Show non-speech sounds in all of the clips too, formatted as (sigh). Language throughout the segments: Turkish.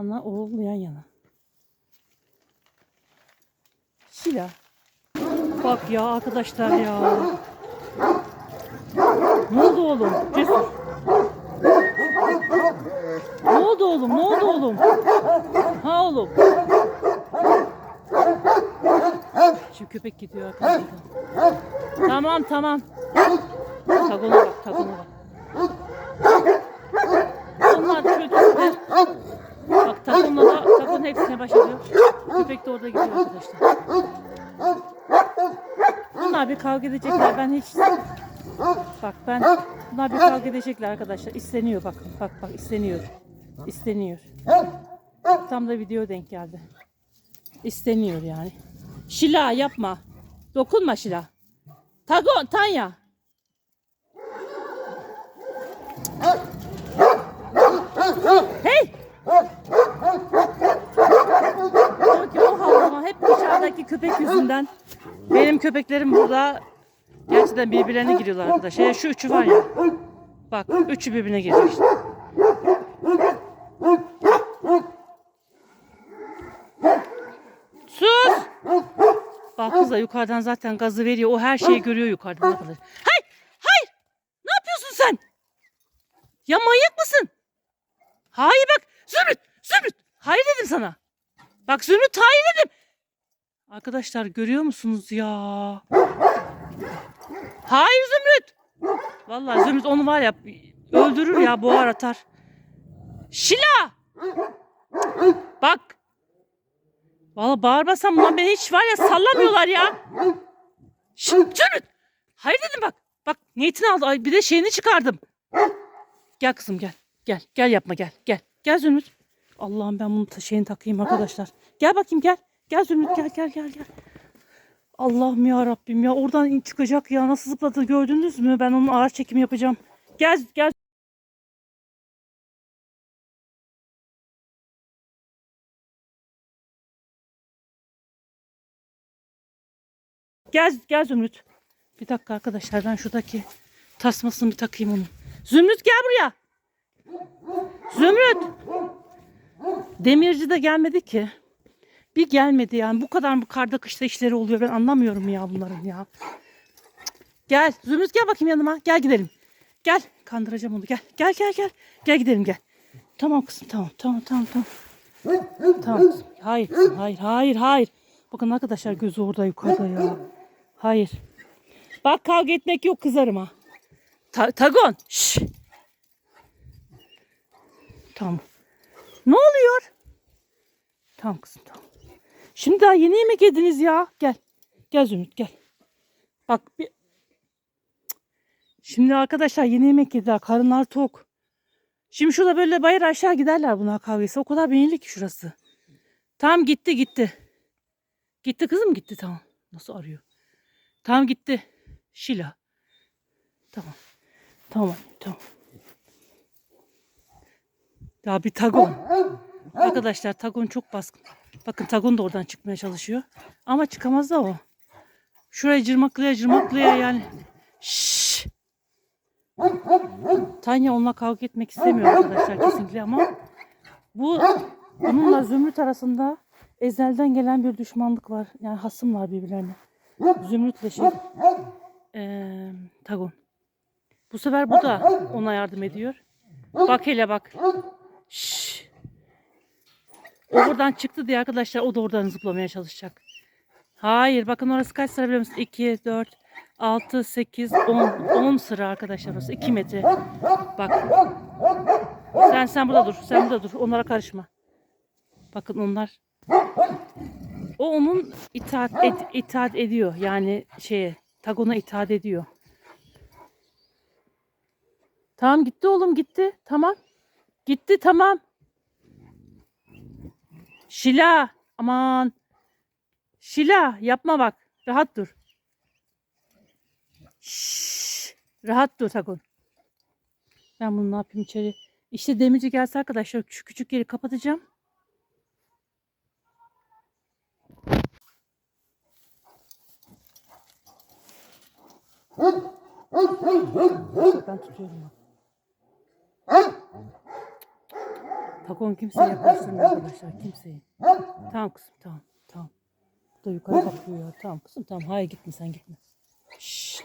Ana oğul yan yana. Şila. Bak ya arkadaşlar ya. Ne oldu oğlum? Cesur. Ne oldu oğlum? Ne oldu oğlum? Ha oğlum. Şimdi köpek gidiyor arkadaşlar. Tamam tamam. Tagona bak tagona bak. Onlar çocuklar. Bak tagonla da tagon hepsine baş ediyor. Köpek de orada gidiyor arkadaşlar. Bunlar bir kavga edecekler. Ben hiç Bak ben bunlar bir kavga edecekler arkadaşlar. İsteniyor bak. Bak bak isteniyor. İsteniyor. Tam da video denk geldi. İsteniyor yani. Şila yapma. Dokunma Şila. Tagon, Tanya. Hey! Diyor ki o havlama hep dışarıdaki köpek yüzünden. Benim köpeklerim burada gerçekten birbirlerine giriyorlar arkadaşlar. Ya şu üçü var ya. Bak üçü birbirine giriyor işte. Sus! Bak kız da yukarıdan zaten gazı veriyor. O her şeyi görüyor yukarıdan arkadaşlar. Hayır! Hayır! Ne yapıyorsun sen? Ya manyak mısın? Hayır bak. Zümrüt! Zümrüt! Hayır dedim sana. Bak Zümrüt hayır dedim. Arkadaşlar görüyor musunuz ya? Hayır Zümrüt. Vallahi Zümrüt onu var ya öldürür ya boğar atar. Şila! Bak. Vallahi bağırmasam bunlar beni hiç var ya sallamıyorlar ya. Şşt, Zümrüt! Hayır dedim bak. Bak niyetini aldı. Ay, bir de şeyini çıkardım. Gel kızım gel. Gel. Gel yapma gel. Gel. Gel Zümrüt. Allah'ım ben bunu şeyini takayım arkadaşlar. Gel bakayım gel. Gel Zümrüt gel gel gel gel. Allah'ım ya Rabbim ya oradan çıkacak ya nasıl zıpladı gördünüz mü? Ben onun ağır çekimi yapacağım. Gel gel. Gel gel Zümrüt. Bir dakika arkadaşlar ben şuradaki tasmasını bir takayım onun. Zümrüt gel buraya. Zümrüt. Demirci de gelmedi ki. Bir gelmedi yani. Bu kadar mı karda kışta işleri oluyor ben anlamıyorum ya bunların ya. Gel Zümrüt gel bakayım yanıma. Gel gidelim. Gel kandıracağım onu gel. Gel gel gel. Gel gidelim gel. Tamam kızım tamam tamam tamam tamam. Tamam. Hayır hayır hayır hayır. Bakın arkadaşlar gözü orada yukarıda ya. Hayır. Bak kavga etmek yok kızarım ha. Ta- Tagon. Şş. Tamam. Ne oluyor? Tamam kızım tamam. Şimdi daha yeni yemek yediniz ya. Gel. Gel Zümrüt gel. Bak bir... Şimdi arkadaşlar yeni yemek yediler. Karınlar tok. Şimdi şurada böyle bayır aşağı giderler buna kahvesi. O kadar beğenili ki şurası. Tamam gitti gitti. Gitti kızım gitti tamam. Nasıl arıyor? Tamam gitti. Şila. Tamam. Tamam tamam. Ya bir tagon. Arkadaşlar tagon çok baskın. Bakın tagon da oradan çıkmaya çalışıyor. Ama çıkamaz da o. Şuraya cırmaklaya cırmaklaya yani. Şşş. Tanya onunla kavga etmek istemiyor arkadaşlar kesinlikle ama bu bununla Zümrüt arasında ezelden gelen bir düşmanlık var. Yani hasım var birbirlerine. Zümrütle şey eee Tagon. Bu sefer bu da ona yardım ediyor. Bak hele bak. Şşş. O buradan çıktı diye arkadaşlar o da oradan zıplamaya çalışacak. Hayır bakın orası kaç sıra biliyor musunuz? 2, 4, 6, 8, 10. 10 sıra arkadaşlar orası. 2 metre. Bak. Sen sen burada dur. Sen burada dur. Onlara karışma. Bakın onlar. O onun itaat, et, itaat ediyor. Yani şeye Tagon'a itaat ediyor. Tamam gitti oğlum gitti. Tamam. Gitti tamam. Şila. Aman. Şila yapma bak. Rahat dur. Şşş. Rahat dur Tagon. Ben bunu ne yapayım içeri. İşte demirci gelse arkadaşlar şu küçük yeri kapatacağım. Ben tutuyorum. bak. Kakon kimseye yaklaştırmıyor arkadaşlar. Kimseyi. Tamam kızım tamam. Tamam. Bu da yukarı bakıyor ya. Tamam kızım tamam. Hayır gitme sen gitme. Şşş.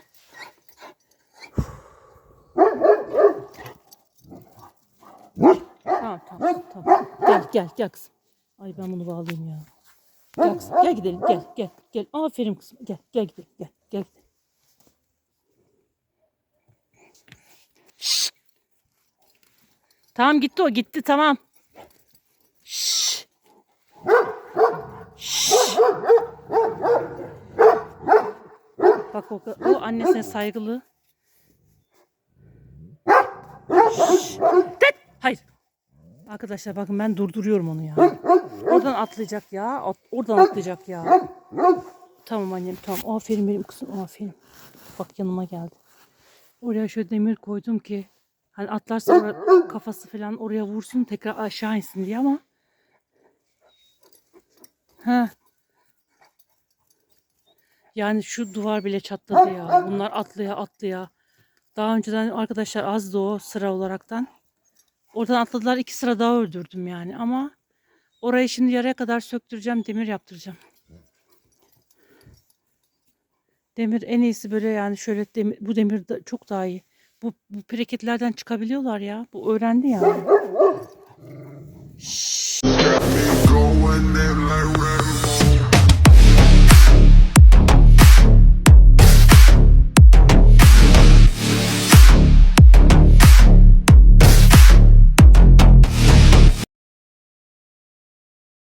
Tamam tamam tamam. Gel gel gel kızım. Ay ben bunu bağlayayım ya. Gel kızım gel gidelim gel gel gel. Aferin kızım gel gel gidelim gel gel gidelim. Tamam gitti o gitti tamam. Bak o, o annesine saygılı. Şşş. Hayır. Arkadaşlar bakın ben durduruyorum onu ya. Oradan atlayacak ya. At- Oradan atlayacak ya. Tamam annem tamam. Aferin benim kızım aferin. Bak yanıma geldi. Oraya şöyle demir koydum ki hani atlarsa ora- kafası falan oraya vursun tekrar aşağı insin diye ama ha yani şu duvar bile çatladı ya. Bunlar atlaya atlaya. Daha önceden arkadaşlar azdı o sıra olaraktan. Oradan atladılar iki sıra daha öldürdüm yani ama orayı şimdi yarıya kadar söktüreceğim demir yaptıracağım. Demir en iyisi böyle yani şöyle demir, bu demir de çok daha iyi. Bu, bu preketlerden çıkabiliyorlar ya. Bu öğrendi yani. (laughs) Got